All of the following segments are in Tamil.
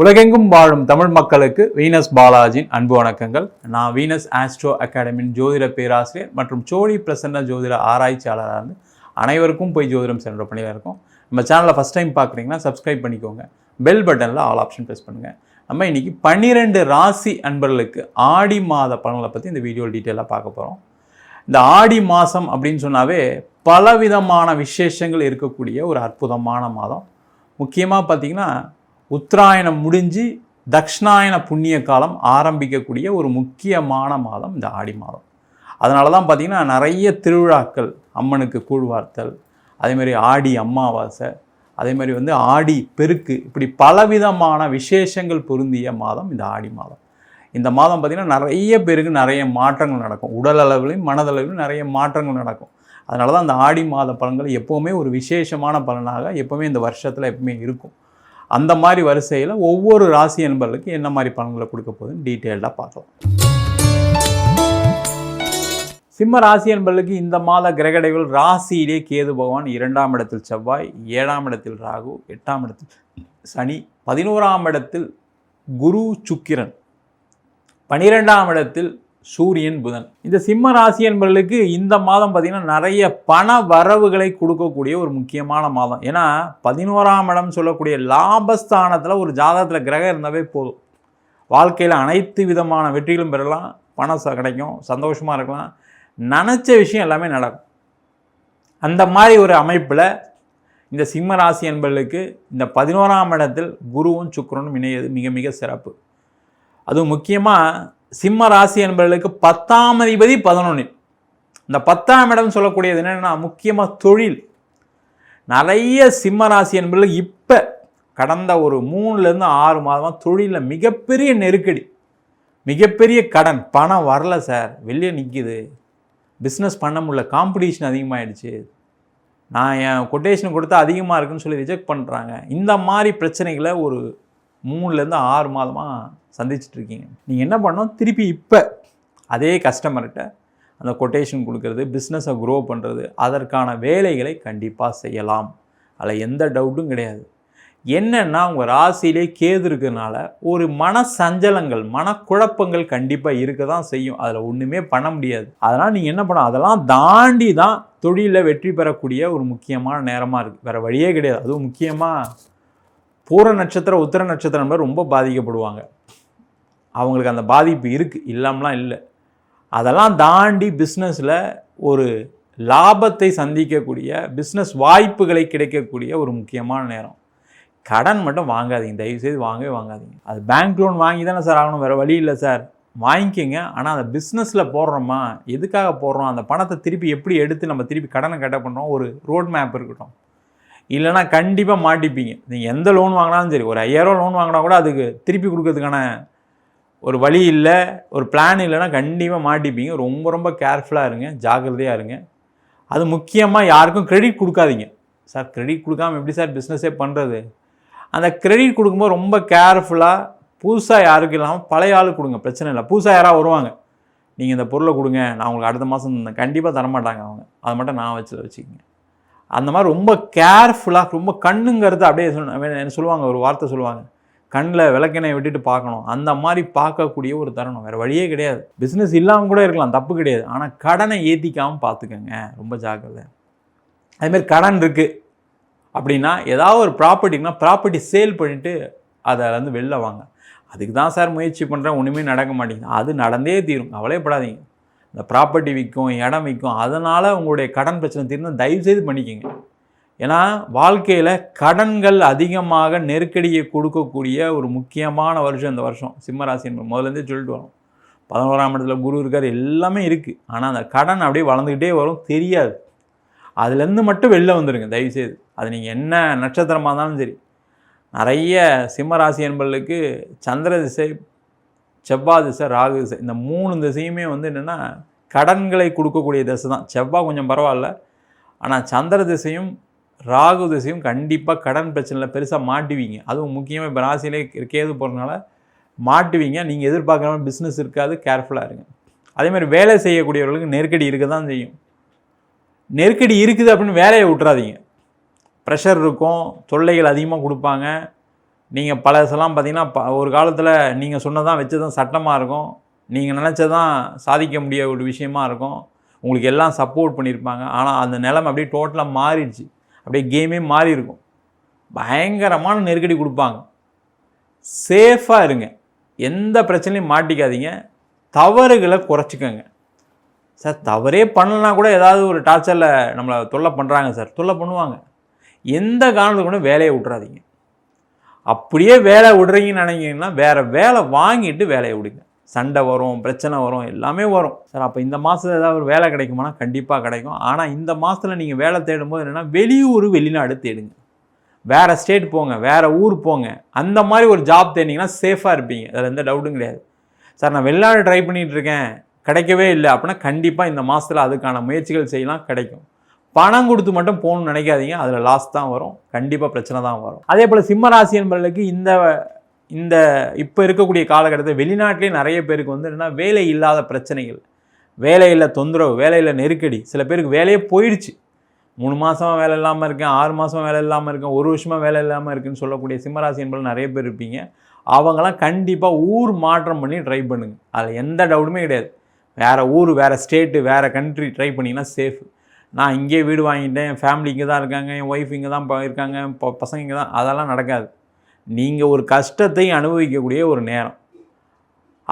உலகெங்கும் வாழும் தமிழ் மக்களுக்கு வீனஸ் பாலாஜியின் அன்பு வணக்கங்கள். நான் வீனஸ் ஆஸ்ட்ரோ அகாடமியின் ஜோதிட பேராசிரியர் மற்றும் சோழி பிரசன்ன ஜோதிட ஆராய்ச்சியாளராக இருந்து அனைவருக்கும் போய் ஜோதிடம் சென்ற பணியில் இருக்கும். நம்ம சேனலில் ஃபஸ்ட் டைம் பார்க்குறீங்கன்னா சப்ஸ்கிரைப் பண்ணிக்கோங்க. பெல் பட்டனில் ஆல் ஆப்ஷன் ப்ரெஸ் பண்ணுங்கள் நம்ம இன்றைக்கி பன்னிரெண்டு ராசி அன்பர்களுக்கு ஆடி மாத பலன்களை பற்றி இந்த வீடியோ டீட்டெயிலாக பார்க்க போகிறோம் இந்த ஆடி மாதம் அப்படின்னு சொன்னாவே பலவிதமான விசேஷங்கள் இருக்கக்கூடிய ஒரு அற்புதமான மாதம். முக்கியமாக பார்த்தீங்கன்னா உத்தராயணம் முடிஞ்சு தக்ஷணாயன புண்ணிய காலம் ஆரம்பிக்கக்கூடிய ஒரு முக்கியமான மாதம் இந்த ஆடி மாதம். அதனால தான் பார்த்தீங்கன்னா நிறைய திருவிழாக்கள் அம்மனுக்கு கூழ்வார்த்தல் அதேமாதிரி ஆடி அமாவாசை அதே மாதிரி வந்து ஆடி பெருக்கு இப்படி பலவிதமான விசேஷங்கள் பொருந்திய மாதம் இந்த ஆடி மாதம். இந்த மாதம் பார்த்திங்கன்னா நிறைய பேருக்கு நிறைய மாற்றங்கள் நடக்கும். உடல் அளவிலையும் மனதளவிலும் நிறைய மாற்றங்கள் நடக்கும். அதனால தான் அந்த ஆடி மாத பலன்கள் எப்போவுமே ஒரு விசேஷமான பலனாக எப்போவுமே இந்த வருஷத்தில் எப்பவுமே இருக்கும். அந்த மாதிரி வரிசையில் ஒவ்வொரு ராசி என்பர்களுக்கு என்ன மாதிரி பலன்களை கொடுக்க போகுதுன்னு டீட்டெயில்டாக பார்க்கலாம். சிம்ம ராசி என்பர்களுக்கு இந்த மாத கிரகடைகள் ராசியிலே கேது பகவான் இரண்டாம் இடத்தில் செவ்வாய் ஏழாம் இடத்தில் ராகு எட்டாம் இடத்தில் சனி பதினோராம் இடத்தில் குரு சுக்கிரன். பனிரெண்டாம் இடத்தில் சூரியன் புதன். இந்த சிம்ம ராசி என்பவர்களுக்கு இந்த மாதம் பார்த்திங்கன்னா நிறைய பண வரவுகளை கொடுக்கக்கூடிய ஒரு முக்கியமான மாதம். ஏன்னா பதினோராம் இடம் சொல்லக்கூடிய லாபஸ்தானத்தில் ஒரு ஜாதகத்தில் கிரகம் இருந்தாவே போதும். வாழ்க்கையில் அனைத்து விதமான வெற்றிகளும் பெறலாம் பணம் ச- கிடைக்கும் சந்தோஷமாக இருக்கலாம். நினச்ச விஷயம் எல்லாமே நடக்கும். அந்த மாதிரி ஒரு அமைப்பில் இந்த சிம்ம ராசி என்பவர்களுக்கு இந்த பதினோராம் இடத்தில் குருவும் சுக்கிரனும் இணையது மிக மிக சிறப்பு. அதுவும் முக்கியமாக சிம்ம ராசி என்பவர்களுக்கு பத்தாம் அதிபதி பதினொன்று இந்த பத்தாம் இடம் சொல்லக்கூடியது என்னென்னா முக்கியமாக தொழில். நிறைய சிம்ம ராசி என்பவர்களுக்கு இப்போ கடந்த ஒரு மூணுலேருந்து ஆறு மாதமாக தொழிலில் மிகப்பெரிய நெருக்கடி. மிகப்பெரிய கடன் பணம் வரல சார். வெளியே நிற்கிது பிஸ்னஸ் பண்ண முடியல. காம்படிஷன் அதிகமாகிடுச்சு நான் என் கொட்டேஷன் கொடுத்தா அதிகமாக இருக்குன்னு சொல்லி ரிஜெக்ட் பண்ணுறாங்க இந்த மாதிரி பிரச்சனைகளை ஒரு மூணுலேருந்து ஆறு மாதமாக சந்திச்சிட்ருக்கீங்க. நீங்கள் என்ன பண்ணோம் திருப்பி இப்போ அதே கஸ்டமர்கிட்ட அந்த கொட்டேஷன் கொடுக்கறது பிஸ்னஸை க்ரோ பண்ணுறது அதற்கான வேலைகளை கண்டிப்பாக செய்யலாம். அதில் எந்த டவுட்டும் கிடையாது. என்னென்னா உங்கள் ராசியிலே கேது இருக்கிறதுனால ஒரு மன சஞ்சலங்கள் மனக்குழப்பங்கள் கண்டிப்பாக இருக்க தான் செய்யும். அதில் ஒன்றுமே பண்ண முடியாது. அதனால் நீங்கள் என்ன பண்ண அதெல்லாம் தாண்டி தான் தொழிலில் வெற்றி பெறக்கூடிய ஒரு முக்கியமான நேரமாக இருக்குது. வேறு வழியே கிடையாது. அதுவும் முக்கியமாக பூர நட்சத்திரம் உத்தர நட்சத்திரம் ரொம்ப பாதிக்கப்படுவாங்க. அவங்களுக்கு அந்த பாதிப்பு இருக்குது இல்லாமலாம் இல்லை. அதெல்லாம் தாண்டி பிஸ்னஸில் ஒரு லாபத்தை சந்திக்கக்கூடிய பிஸ்னஸ் வாய்ப்புகளை கிடைக்கக்கூடிய ஒரு முக்கியமான நேரம். கடன் மட்டும் வாங்காதீங்க. தயவுசெய்து வாங்கவே வாங்காதீங்க. அது பேங்க் லோன் வாங்கி தானே சார் ஆகணும். வேறு வழி இல்லை சார். வாங்கிக்கோங்க. ஆனால் அந்த பிஸ்னஸில் போடுறோமா? எதுக்காக போடுறோம்? அந்த பணத்தை திருப்பி எப்படி எடுத்து நம்ம திருப்பி கடனை கட்ட பண்ணுறோம் ஒரு ரோட் மேப் இருக்கட்டும். இல்லைன்னா கண்டிப்பாக மாட்டிப்பீங்க. நீங்கள் எந்த லோன் வாங்கினாலும் சரி ஒரு ஐயாயிரம் லோன் வாங்கினா கூட அதுக்கு திருப்பி கொடுக்கறதுக்கான ஒரு வழி இல்லை ஒரு பிளான் இல்லைன்னா கண்டிப்பாக மாட்டிப்பீங்க. ரொம்ப ரொம்ப கேர்ஃபுல்லாக இருங்க ஜாக்கிரதையாக இருங்க. அது முக்கியமாக யாருக்கும் க்ரெடிட் கொடுக்காதீங்க. சார் க்ரெடிட் கொடுக்காம எப்படி சார் பிஸ்னஸே பண்ணுறது அந்த க்ரெடிட் கொடுக்கும்போது ரொம்ப கேர்ஃபுல்லாக புதுசாக யாருக்கு இல்லாமல் பழைய ஆளுக்கு கொடுங்க பிரச்சனை இல்லை. புதுசாக யாராவது வருவாங்க. நீங்கள் இந்த பொருளை கொடுங்க நான் உங்களுக்கு அடுத்த மாதம் கண்டிப்பாக தரமாட்டாங்க அவங்க. அதை மட்டும் நான் வச்சு வச்சுக்கோங்க. அந்த மாதிரி ரொம்ப கேர்ஃபுல்லாக ரொம்ப கண்ணுங்கிறது அப்படியே சொன்ன என்ன சொல்லுவாங்க ஒரு வார்த்தை சொல்லுவாங்க. கண்ணில் விளக்கெண்ணெய் விட்டுட்டு பார்க்கணும். அந்த மாதிரி பார்க்கக்கூடிய ஒரு தருணம். வேறு வழியே கிடையாது. பிஸ்னஸ் இல்லாமல் கூட இருக்கலாம் தப்பு கிடையாது. ஆனால் கடனை ஏற்றிக்காமல் பார்த்துக்கோங்க. ரொம்ப ஜாக்கிரதை. அதுமாரி கடன் இருக்குது அப்படின்னா ஏதாவது ஒரு ப்ராப்பர்ட்டினா ப்ராப்பர்ட்டி சேல் பண்ணிவிட்டு அதை வந்து வெளில வாங்க. அதுக்கு தான் சார் முயற்சி பண்ணுறேன் ஒன்றுமே நடக்க மாட்டேங்குது. அது நடந்தே தீரும். கவலைப்படாதீங்க. இந்த ப்ராப்பர்ட்டி விற்கும் இடம் விற்கும் அதனால் உங்களுடைய கடன் பிரச்சனை தீர்ந்து தயவுசெய்து பண்ணிக்கோங்க ஏன்னா வாழ்க்கையில் கடன்கள் அதிகமாக நெருக்கடியை கொடுக்கக்கூடிய ஒரு முக்கியமான வருஷம் இந்த வருஷம். சிம்மராசி என்பது. முதலேருந்தே சொல்லிட்டு வரோம். பதினோராம் இடத்துல குரு இருக்கார் எல்லாமே இருக்குது ஆனால் அந்த கடன் அப்படியே வளர்ந்துக்கிட்டே வரும் தெரியாது. அதுலேருந்து மட்டும் வெளில வந்துடுங்க தயவுசெய்து. அது நீங்கள் என்ன நட்சத்திரமாக இருந்தாலும் சரி. நிறைய சிம்மராசி என்பர்களுக்கு சந்திர திசை செவ்வாய் திசை ராகு திசை. இந்த மூணு திசையுமே வந்து என்னென்னா கடன்களை கொடுக்கக்கூடிய திசை தான். செவ்வாய் கொஞ்சம் பரவாயில்ல. ஆனால் சந்திர திசையும் ராகு திசையும் கண்டிப்பாக கடன் பிரச்சனையில் பெருசாக மாட்டுவீங்க. அதுவும் முக்கியமாக இப்போ ராசியிலே கேது போகிறதுனால மாட்டுவீங்க. நீங்கள் எதிர்பார்க்குற மாதிரி பிஸ்னஸ் இருக்காது. கேர்ஃபுல்லாக இருங்க. அதே மாதிரி வேலை செய்யக்கூடியவர்களுக்கு நெருக்கடி இருக்க தான் செய்யும். நெருக்கடி இருக்குது அப்படின்னு வேலையை விட்டுறாதீங்க. ப்ரெஷர் இருக்கும். தொல்லைகள் அதிகமாக கொடுப்பாங்க. நீங்கள் பழசெல்லாம் பார்த்தீங்கன்னா ப ஒரு காலத்தில் நீங்கள் சொன்னதான் வச்சதும் சட்டமாக இருக்கும். நீங்கள் நினச்சதான் சாதிக்க முடிய ஒரு விஷயமா இருக்கும். உங்களுக்கு எல்லாம் சப்போர்ட் பண்ணியிருப்பாங்க ஆனால் அந்த நிலைமை அப்படியே டோட்டலாக மாறிடுச்சு. அப்படியே கேமே மாறி இருக்கும். பயங்கரமான நெருக்கடி கொடுப்பாங்க. சேஃபாக இருங்க. எந்த பிரச்சனையும் மாட்டிக்காதீங்க. தவறுகளை குறைச்சிக்கோங்க. சார் தவறே பண்ணலனா கூட ஏதாவது ஒரு டார்ச்சரில் நம்மளை தொல்லை பண்ணுறாங்க சார். தொல்லை பண்ணுவாங்க. எந்த காரணத்துக்கு கூட வேலையை விட்றாதீங்க அப்படியே வேலை விடுறீங்கன்னு நினைக்கிறீங்கன்னா வேறு வேலை வாங்கிட்டு வேலையை விடுங்க. சண்டை வரும் பிரச்சனை வரும் எல்லாமே வரும். சார் அப்போ இந்த மாதத்தில் ஏதாவது ஒரு வேலை கிடைக்குமானா கண்டிப்பாக கிடைக்கும். ஆனால் இந்த மாதத்தில் நீங்கள் வேலை தேடும்போது என்னென்னா வெளியூர் வெளிநாடு தேடுங்க. வேறு ஸ்டேட் போங்க வேறு ஊர் போங்க. அந்த மாதிரி ஒரு ஜாப் தேடிங்கன்னா சேஃபாக இருப்பீங்க. அதில் எந்த டவுட்டும் கிடையாது. சார் நான் வெளிநாடு ட்ரை பண்ணிகிட்டு இருக்கேன். கிடைக்கவே இல்லை அப்படின்னா கண்டிப்பாக இந்த மாதத்தில் அதுக்கான முயற்சிகள் செய்யலாம் கிடைக்கும். பணம் கொடுத்து மட்டும் போகணும்னு நினைக்காதீங்க. அதில் லாஸ் தான் வரும். கண்டிப்பாக பிரச்சனை தான் வரும். அதே போல் சிம்மராசி என்பவர்களுக்கு இந்த இந்த இப்போ இருக்கக்கூடிய காலகட்டத்தில் வெளிநாட்டிலே நிறைய பேருக்கு வந்து என்னென்னா வேலை இல்லாத பிரச்சனைகள் வேலையில் தொந்தரவு வேலையில் நெருக்கடி சில பேருக்கு வேலையே போயிடுச்சு. மூணு மாதமாக வேலை இல்லாமல் இருக்கேன் ஆறு மாதமாக வேலை இல்லாமல் இருக்கேன் ஒரு வருஷமாக வேலை இல்லாமல் இருக்குன்னு சொல்லக்கூடிய சிம்மராசி என்பது நிறைய பேர் இருப்பீங்க. அவங்களாம் கண்டிப்பாக ஊர் மாற்றம் பண்ணி ட்ரை பண்ணுங்கள் அதில் எந்த டவுட்டுமே கிடையாது. வேறு ஊர் வேறு ஸ்டேட்டு வேறு கண்ட்ரி ட்ரை பண்ணிங்கன்னா சேஃப் நான் இங்கே வீடு வாங்கிட்டேன் என் ஃபேமிலி இங்கே தான் இருக்காங்க என் ஒய்ஃப் இங்கே தான் இருக்காங்க இப்போ பசங்க இங்கே தான் அதெல்லாம் நடக்காது. நீங்கள் ஒரு கஷ்டத்தை அனுபவிக்கக்கூடிய ஒரு நேரம்.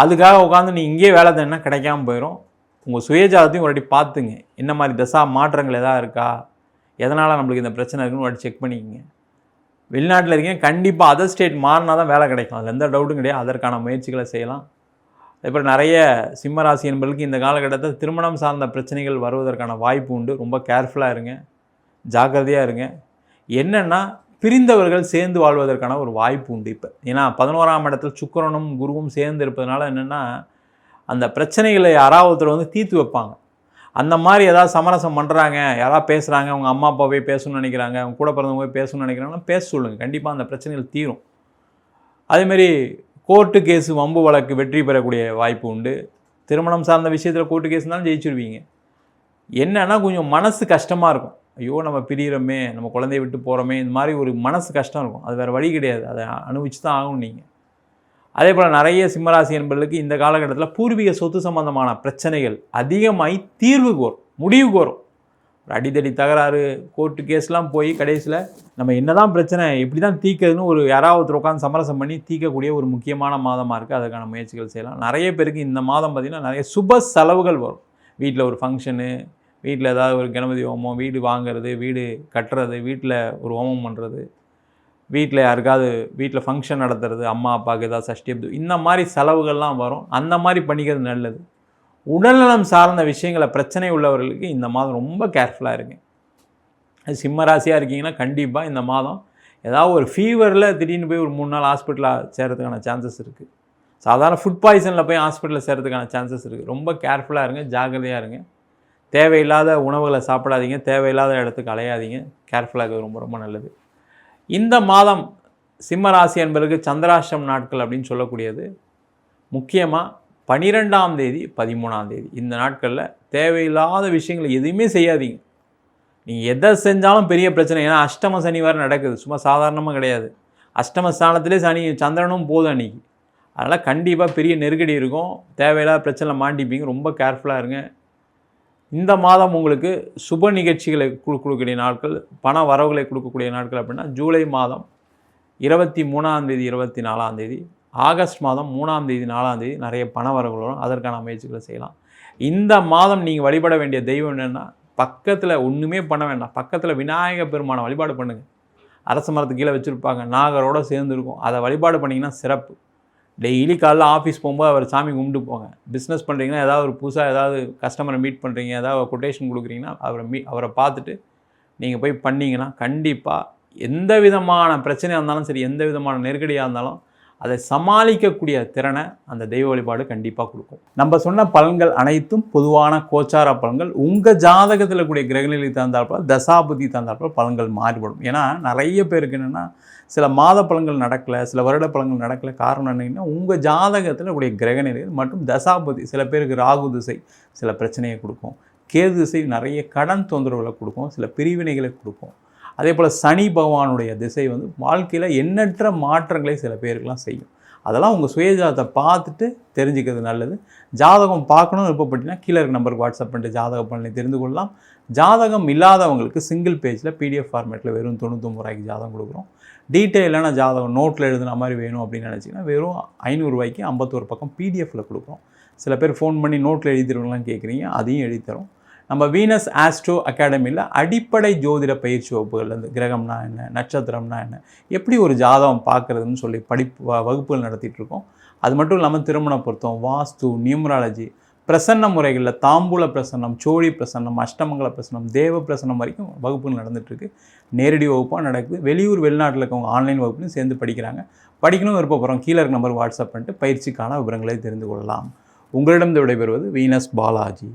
அதுக்காக உட்காந்து நீ இங்கேயே வேலை தேடினா கிடைக்காம போயிடும் உங்கள் சுயஜாதத்தையும் ஒரு வாட்டி பார்த்துங்க. என்ன மாதிரி தசா மாற்றங்கள் எதாவது இருக்கா? எதனால் நம்மளுக்கு இந்த பிரச்சனை இருக்குன்னு ஒரு செக் பண்ணிக்கங்க. வெளிநாட்டில் இருக்கீங்க கண்டிப்பாக அதர் ஸ்டேட் மாறினா தான் வேலை கிடைக்கும். அதில் எந்த டவுட்டும் கிடையாது. அதற்கான முயற்சிகளை செய்யலாம். இப்போ நிறைய சிம்மராசி என்பதற்கு இந்த காலகட்டத்தில் திருமணம் சார்ந்த பிரச்சனைகள் வருவதற்கான வாய்ப்பு உண்டு. ரொம்ப கேர்ஃபுல்லாக இருங்க. ஜாக்கிரதையாக இருங்க. என்னென்னா பிரிந்தவர்கள் சேர்ந்து வாழ்வதற்கான ஒரு வாய்ப்பு உண்டு இப்போ. ஏன்னா பதினோராம் இடத்துல சுக்கரனும் குருவும் சேர்ந்து இருப்பதனால என்னென்னா அந்த பிரச்சனைகளை யாராவது வந்து தீர்த்து வைப்பாங்க. அந்த மாதிரி ஏதாவது சமரசம் பண்ணுறாங்க யாராவது பேசுகிறாங்க அவங்க அம்மா அப்பா போய் பேசணும்னு நினைக்கிறாங்க அவங்க கூட பிறந்தவங்க போய் பேசணும்னு நினைக்கிறாங்கன்னா பேச சொல்லுங்கள் கண்டிப்பாக அந்த பிரச்சனைகள் தீரும். அதேமாரி கோர்ட்டு கேஸு வம்பு வழக்கு வெற்றி பெறக்கூடிய வாய்ப்பு உண்டு. திருமணம் சார்ந்த விஷயத்தில் கோர்ட்டு கேஸ்னாலும் ஜெயிச்சிருவீங்க. என்னன்னா கொஞ்சம் மனசு கஷ்டமாக இருக்கும். ஐயோ நம்ம பிரியிறோமே நம்ம குழந்தைய விட்டு போகிறோமே இந்த மாதிரி ஒரு மனசு கஷ்டம் இருக்கும். அது வேறு வழி கிடையாது. அதை அனுபவிச்சு தான் ஆகணும் நீங்கள் அதே போல் நிறைய சிம்மராசி என்பர்களுக்கு இந்த காலகட்டத்தில் பூர்வீக சொத்து சம்பந்தமான பிரச்சனைகள் அதிகமாகி தீர்வு கோரும் முடிவு கோரும். அடித்தடி அடிதடி தகராறு கோர்ட்டு கேஸ்லாம் போய் கடைசியில் நம்ம என்னதான் பிரச்சனை எப்படி தான் தீக்கிறதுன்னு ஒரு யாராவது ஒருத்தர் உட்காந்து சமரசம் பண்ணி தீர்க்கக்கூடிய ஒரு முக்கியமான மாதமாக இருக்குது அதுக்கான முயற்சிகள் செய்யலாம். நிறைய பேருக்கு இந்த மாதம் பார்த்திங்கன்னா நிறைய சுப செலவுகள் வரும். வீட்டில் ஒரு ஃபங்க்ஷனு வீட்டில் ஏதாவது ஒரு கணபதி ஹோமம் வீடு வாங்குறது வீடு கட்டுறது வீட்டில் ஒரு ஹோமம் பண்ணுறது வீட்டில் யாருக்காவது வீட்டில் ஃபங்க்ஷன் நடத்துறது அம்மா அப்பாவுக்கு ஏதாவது சஷ்டி இந்த மாதிரி செலவுகள்லாம் வரும். அந்த மாதிரி பண்ணிக்கிறது நல்லது. உடல்நலம் சார்ந்த விஷயங்களை பிரச்சனை உள்ளவர்களுக்கு இந்த மாதம் ரொம்ப கேர்ஃபுல்லாக இருங்க அது சிம்ம ராசியாக இருக்கீங்கன்னா கண்டிப்பாக இந்த மாதம் ஏதாவது ஒரு ஃபீவரில் திடீர்னு போய் ஒரு மூணு நாள் ஹாஸ்பிட்டலில் சேர்கிறதுக்கான சான்சஸ் இருக்குது சாதாரண ஃபுட் பாய்சனில் போய் ஹாஸ்பிட்டலில் சேர்கிறதுக்கான சான்சஸ் இருக்குது ரொம்ப கேர்ஃபுல்லாக இருங்க ஜாக்கிரதையாக இருங்க. தேவையில்லாத உணவுகளை சாப்பிடாதீங்க தேவையில்லாத இடத்துக்கு அலையாதீங்க. கேர்ஃபுல்லாக இருக்கிறது ரொம்ப ரொம்ப நல்லது. இந்த மாதம் சிம்ம ராசி என்பதற்கு சந்திராஷ்டம் நாட்கள் அப்படின்னு சொல்லக்கூடியது. முக்கியமாக பனிரெண்டாம் தேதி பதிமூணாம் தேதி. இந்த நாட்களில் தேவையில்லாத விஷயங்களை எதுவுமே செய்யாதீங்க. நீங்கள் எதை செஞ்சாலும் பெரிய பிரச்சனை. ஏன்னா அஷ்டம சனி வேறு நடக்குது. சும்மா சாதாரணமாக கிடையாது. அஷ்டம ஸ்தானத்திலே சனி சந்திரனும் போதும் அன்றைக்கி அதனால் கண்டிப்பாக பெரிய நெருக்கடி இருக்கும். தேவையில்லாத பிரச்சனை மாட்டிப்பீங்க. ரொம்ப கேர்ஃபுல்லாக இருங்க. இந்த மாதம் உங்களுக்கு சுப நிகழ்ச்சிகளை கொடுக்கக்கூடிய நாட்கள் பண வரவுகளை கொடுக்கக்கூடிய நாட்கள் அப்படின்னா ஜூலை மாதம் இருபத்தி மூணாம் தேதி இருபத்தி நாலாம் தேதி ஆகஸ்ட் மாதம் மூணாம் தேதி நாலாம் தேதி நிறைய பண வரவுகள் வரும். அதற்கான முயற்சிகளை செய்யலாம். இந்த மாதம் நீங்கள் வழிபட வேண்டிய தெய்வம் என்னென்னா பக்கத்தில் ஒன்றுமே பண்ண வேண்டாம். பக்கத்தில் விநாயக பெருமானை வழிபாடு பண்ணுங்கள் அரச மரத்துக்கு கீழே வச்சுருப்பாங்க. நாகரோடு சேர்ந்துருக்கும் அதை வழிபாடு பண்ணிங்கன்னா சிறப்பு. டெய்லி காலைல ஆஃபீஸ் போகும்போது அவர் சாமி கும்பிட்டு போங்க. பிஸ்னஸ் பண்ணுறீங்கன்னா ஏதாவது ஒரு புதுசாக ஏதாவது கஸ்டமரை மீட் பண்ணுறீங்க ஏதாவது கொட்டேஷன் கொடுக்குறீங்கன்னா அவரை மீ அவரை பார்த்துட்டு நீங்கள் போய் பண்ணீங்கன்னா கண்டிப்பாக எந்த விதமான பிரச்சனையாக இருந்தாலும் சரி எந்த விதமான நெருக்கடியாக இருந்தாலும் அதை சமாளிக்கக்கூடிய திறனை அந்த தெய்வ வழிபாடு கண்டிப்பாக கொடுக்கும். நம்ம சொன்ன பலன்கள் அனைத்தும் பொதுவான கோச்சார பலன்கள். உங்கள் ஜாதகத்தில் கூடிய கிரகநிலை தந்தாற்போல் தசாபதி தந்தாற்போல் பலன்கள் மாறுபடும். ஏன்னா நிறைய பேருக்கு என்னென்னா சில மாத பலன்கள் நடக்கலை சில வருட பலன்கள் நடக்கலை காரணம் என்னென்னா உங்கள் ஜாதகத்தில் கூடிய கிரகநிலைகள் மற்றும் தசாபதி சில பேருக்கு ராகு திசை சில பிரச்சனையை கொடுக்கும். கேது திசை நிறைய கடன் தொந்தரவுகளை கொடுக்கும் சில பிரிவினைகளை கொடுக்கும். அதே போல் சனி பகவானுடைய திசை வந்து வாழ்க்கையில் எண்ணற்ற மாற்றங்களை சில பேருக்கெல்லாம் செய்யும். அதெல்லாம் உங்கள் சுயஜாதத்தை பார்த்துட்டு தெரிஞ்சுக்கிறது நல்லது. ஜாதகம் பார்க்கணும்னு விருப்பப்பட்டீங்கன்னா கீழே இருக்க நம்பருக்கு வாட்ஸ்அப் பண்ணிட்டு ஜாதக பலனை தெரிந்து கொள்ளலாம். ஜாதகம் இல்லாதவங்களுக்கு சிங்கிள் பேஜில் பிடிஎஃப் ஃபார்மேட்டில் வெறும் தொண்ணூத்தொம்பது ரூபாய்க்கு ஜாதகம் கொடுக்குறோம். டீட்டெயிலான ஜாதகம் நோட்டில் எழுதுன மாதிரி வேணும் அப்படின்னு நினச்சிங்கன்னா வெறும் ஐநூறுரூவாய்க்கு ஐம்பத்தோரு பக்கம் பிடிஎஃப்பில் கொடுக்குறோம். சில பேர் ஃபோன் பண்ணி நோட்டில் எழுதிடுவீங்களான்னு கேட்குறீங்க அதையும் எழுதி தரோம் நம்ம வீனஸ் ஆஸ்ட்ரோ அகாடமியில் அடிப்படை ஜோதிட பயிற்சி வகுப்புகள் வந்து கிரகம்னா என்ன நட்சத்திரம்னா என்ன எப்படி ஒரு ஜாதகம் பார்க்குறதுன்னு சொல்லி படிப்பு வ- வகுப்புகள் நடத்திட்டுருக்கோம். அது மட்டும் இல்லாமல் திருமண பொருத்தம் வாஸ்து நியூமராலஜி பிரசன்ன முறைகளில் தாம்பூல பிரசன்னம் சோழி பிரசன்னம் அஷ்டமங்கல பிரசன்னம் தேவ பிரசன்னம் வரைக்கும் வகுப்புகள் நடந்துகிட்ருக்கு நேரடி வகுப்பாக நடக்குது. வெளியூர் வெளிநாட்டில் இருக்கவங்க ஆன்லைன் வகுப்புலையும் சேர்ந்து படிக்கிறாங்க. படிக்கணும் விருப்பப்படுறோம் கீழே இருக்க நம்பர் வாட்ஸ்அப் பண்ணிட்டு பயிற்சிக்கான விவரங்களை தெரிந்து கொள்ளலாம். உங்களிடம் விடைபெறுவது வீனஸ் பாலாஜி